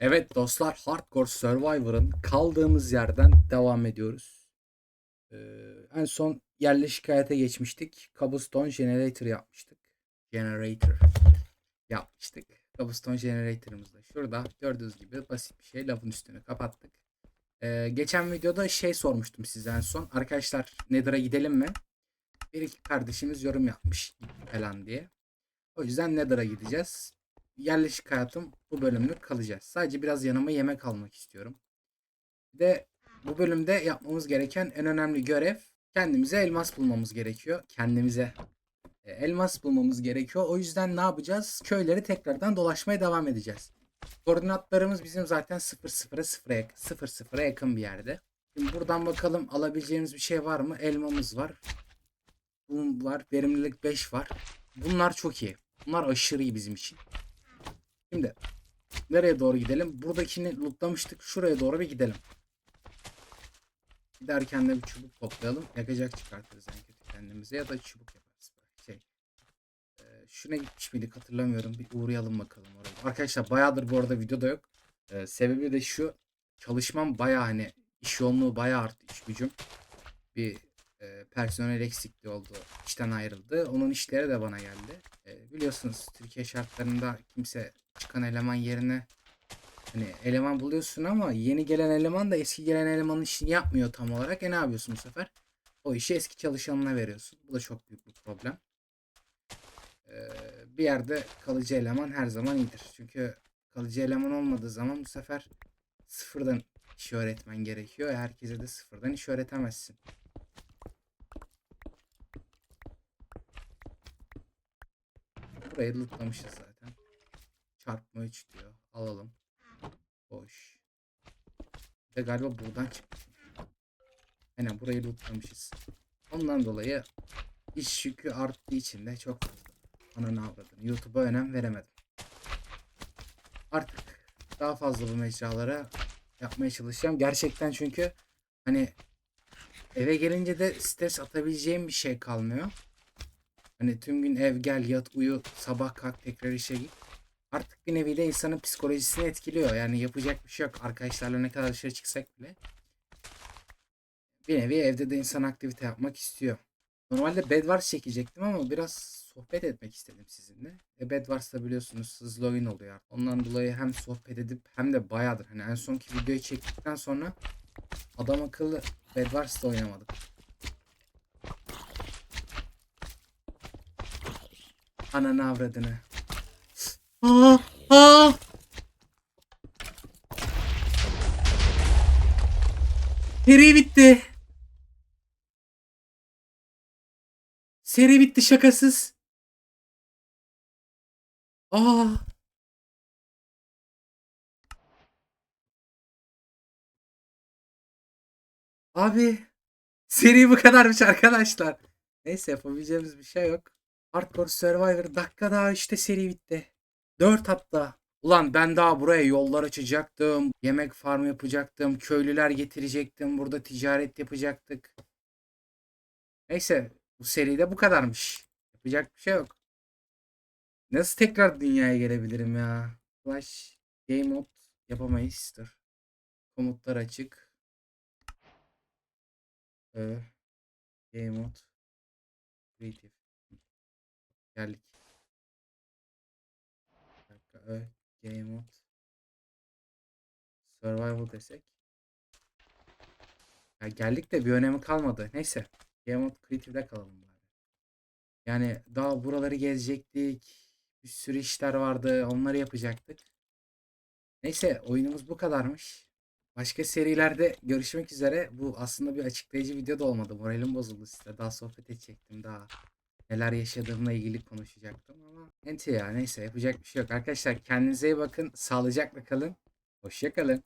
Evet dostlar Hardcore Survivor'ın kaldığımız yerden devam ediyoruz. Ee, en son yerleşik hayata geçmiştik. Cobblestone Generator yapmıştık. Generator yapmıştık. Cobblestone Generator'ımız da şurada. Gördüğünüz gibi basit bir şey. Lavın üstünü kapattık. Ee, geçen videoda şey sormuştum size en son. Arkadaşlar Nether'a gidelim mi? Bir iki kardeşimiz yorum yapmış falan diye. O yüzden Nether'a gideceğiz yerleşik hayatım bu bölümlük kalacağız. Sadece biraz yanıma yemek almak istiyorum. Bir de bu bölümde yapmamız gereken en önemli görev kendimize elmas bulmamız gerekiyor. Kendimize e, elmas bulmamız gerekiyor. O yüzden ne yapacağız? Köyleri tekrardan dolaşmaya devam edeceğiz. Koordinatlarımız bizim zaten 0-0'a 0'a yakın, 0-0'a yakın bir yerde. Şimdi buradan bakalım alabileceğimiz bir şey var mı? Elmamız var. Bum var. Verimlilik 5 var. Bunlar çok iyi. Bunlar aşırı iyi bizim için. Şimdi nereye doğru gidelim? Buradakini lootlamıştık. Şuraya doğru bir gidelim. Giderken de bir çubuk toplayalım. Yakacak çıkartırız en kötü kendimize ya da çubuk yaparız. Şey, e, şuna gitmiş miydik hatırlamıyorum. Bir uğrayalım bakalım oraya. Arkadaşlar bayağıdır bu arada videoda yok. E, sebebi de şu. Çalışmam bayağı hani iş yoğunluğu bayağı arttı iş gücüm. Bir e, personel eksikliği oldu. İşten ayrıldı. Onun işleri de bana geldi. E, biliyorsunuz Türkiye şartlarında kimse çıkan eleman yerine hani eleman buluyorsun ama yeni gelen eleman da eski gelen elemanın işini yapmıyor tam olarak. E ne yapıyorsun bu sefer? O işi eski çalışanına veriyorsun. Bu da çok büyük bir problem. Ee, bir yerde kalıcı eleman her zaman iyidir. Çünkü kalıcı eleman olmadığı zaman bu sefer sıfırdan iş öğretmen gerekiyor. Herkese de sıfırdan iş öğretemezsin. Burayı lootlamışız zaten. Çarpma 3 diyor. Alalım. Boş. De galiba buradan çıkmış. Aynen burayı lootlamışız. Ondan dolayı iş yükü arttığı için de çok fazla. Ananı avradım. YouTube'a önem veremedim. Artık daha fazla bu mecralara yapmaya çalışacağım. Gerçekten çünkü hani eve gelince de stres atabileceğim bir şey kalmıyor. Hani tüm gün ev gel yat uyu sabah kalk tekrar işe git. Artık bir nevi de insanın psikolojisini etkiliyor. Yani yapacak bir şey yok. Arkadaşlarla ne kadar dışarı çıksak bile. Bir nevi evde de insan aktivite yapmak istiyor. Normalde Bedwars çekecektim ama biraz sohbet etmek istedim sizinle. E Bedwars'ta biliyorsunuz hızlı oyun oluyor. Ondan dolayı hem sohbet edip hem de bayağıdır. Hani en sonki videoyu çektikten sonra adam akıllı Bedwars'ta oynamadık. Ananı avradını. Aa, aa. Seri bitti. Seri bitti şakasız. Aa. Abi. Seri bu kadarmış arkadaşlar. Neyse yapabileceğimiz bir şey yok. Hardcore Survivor dakika daha işte seri bitti. 4 hatta. Ulan ben daha buraya yollar açacaktım. Yemek farm yapacaktım. Köylüler getirecektim. Burada ticaret yapacaktık. Neyse bu seride bu kadarmış. Yapacak bir şey yok. Nasıl tekrar dünyaya gelebilirim ya? Flash Game Mode yapamayız. Dur. Komutlar açık. Ee, Game Mode Creative. Geldik. Dakika. Ö, Game Mode Survival desek. Ya geldik de bir önemi kalmadı. Neyse. Game Mode Creative'de kalalım bari. Yani daha buraları gezecektik. Bir sürü işler vardı. Onları yapacaktık. Neyse oyunumuz bu kadarmış. Başka serilerde görüşmek üzere. Bu aslında bir açıklayıcı video da olmadı. Moralim bozuldu size. Daha sohbet edecektim. Daha neler yaşadığımla ilgili konuşacaktım ama enti ya neyse yapacak bir şey yok. Arkadaşlar kendinize iyi bakın. Sağlıcakla kalın. Hoşça kalın.